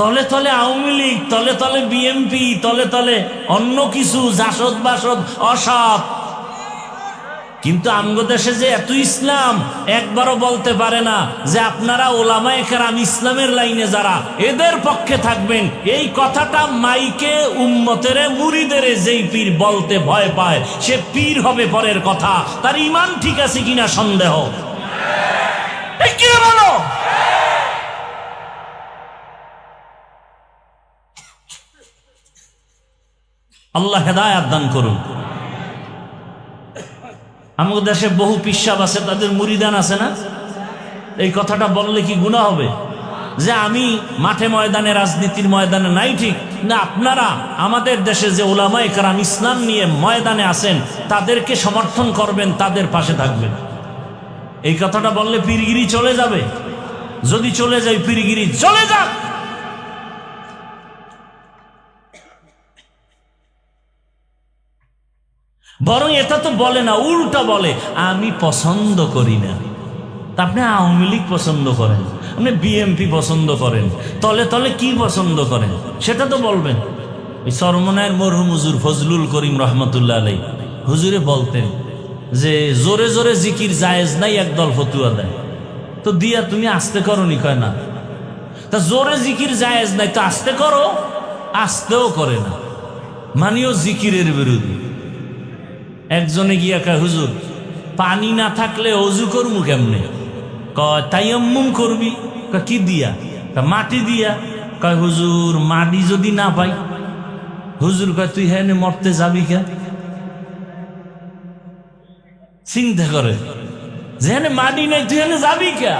তলে তলে আওয়ামী লীগ, তলে তলে বিএমপি তলে তলে অন্য কিছু, জাসদ বাসদ, অসৎ। কিন্তু আমগো দেশে যে এত ইসলাম, একবারও বলতে পারে না যে আপনারা ওলামায়ে কেরাম ইসলামের লাইনে যারা, এদের পক্ষে থাকবেন। এই কথাটা মাইকে উম্মতেরে মুড়িদেরে যেই পীর বলতে ভয় পায়, সে পীর হবে পরের কথা। তার ইমান ঠিক আছে কিনা সন্দেহ এই কি বলো আল্লাহ হেদায়াত দান করুন। আমাদের দেশে বহু পিসাব আছে, তাদের মুরিদান আছে না? এই কথাটা বললে কি গুণা হবে? যে আমি মাঠে ময়দানে, রাজনীতির ময়দানে নাই ঠিক, না আপনারা আমাদের দেশে যে ওলামায় কারাম ইসলাম নিয়ে ময়দানে আছেন, তাদেরকে সমর্থন করবেন, তাদের পাশে থাকবেন। এই কথাটা বললে পীরগিরি চলে যাবে। যদি চলে যায়, পীরগিরি চলে যাক। বরং এটা তো বলে না, উল্টা বলে, আমি পছন্দ করি না। আপনি আওয়ামী লীগ পছন্দ করেন, আপনি বিএমপি পছন্দ করেন, তলে তলে কি পছন্দ করেন, সেটা তো বলবেন। এই সরমনায়ের মরহুম হুজুর ফজলুল করিম রহমতুল্লাহ আলাই হুজুরে বলতেন যে, জোরে জোরে জিকির জায়েজ নাই, একদল ফতুয়া দেয়। তো দিয়া তুমি আসতে করো নি কয় না? তা জোরে জিকির জায়েজ নাই, তো আসতে করো, আসতেও করে না। মানিও জিকিরের বিরোধী একজনে গিয়া কয়, হুজুর, পানি না থাকলে অজু করব কেমনে? কয় করবি? কি দিয়া? মাটি দিয়া। কয়, হুজুর, মাটি যদি না পাই? হুজুর কয়, তুই হ্যাঁ মরতে যাবি কে? চিন্তা করে যেখানে মাটি নাই, তুই হ্যাঁ যাবি কে?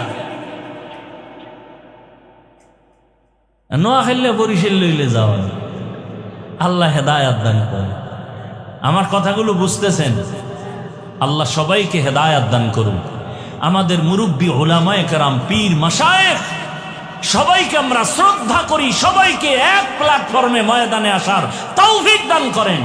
নোয়া খেললে বরিশাল লইলে যাওয়া আল্লাহ হেদায়াত দান করে। আমার কথাগুলো বুঝতেছেন। আল্লাহ সবাইকে হেদায়াত দান করুন। আমাদের মুরব্বী ওলামায় কারাম, পীর মাসায়েক সবাইকে আমরা শ্রদ্ধা করি, সবাইকে এক প্ল্যাটফর্মে ময়দানে আসার তৌফিক দান করেন।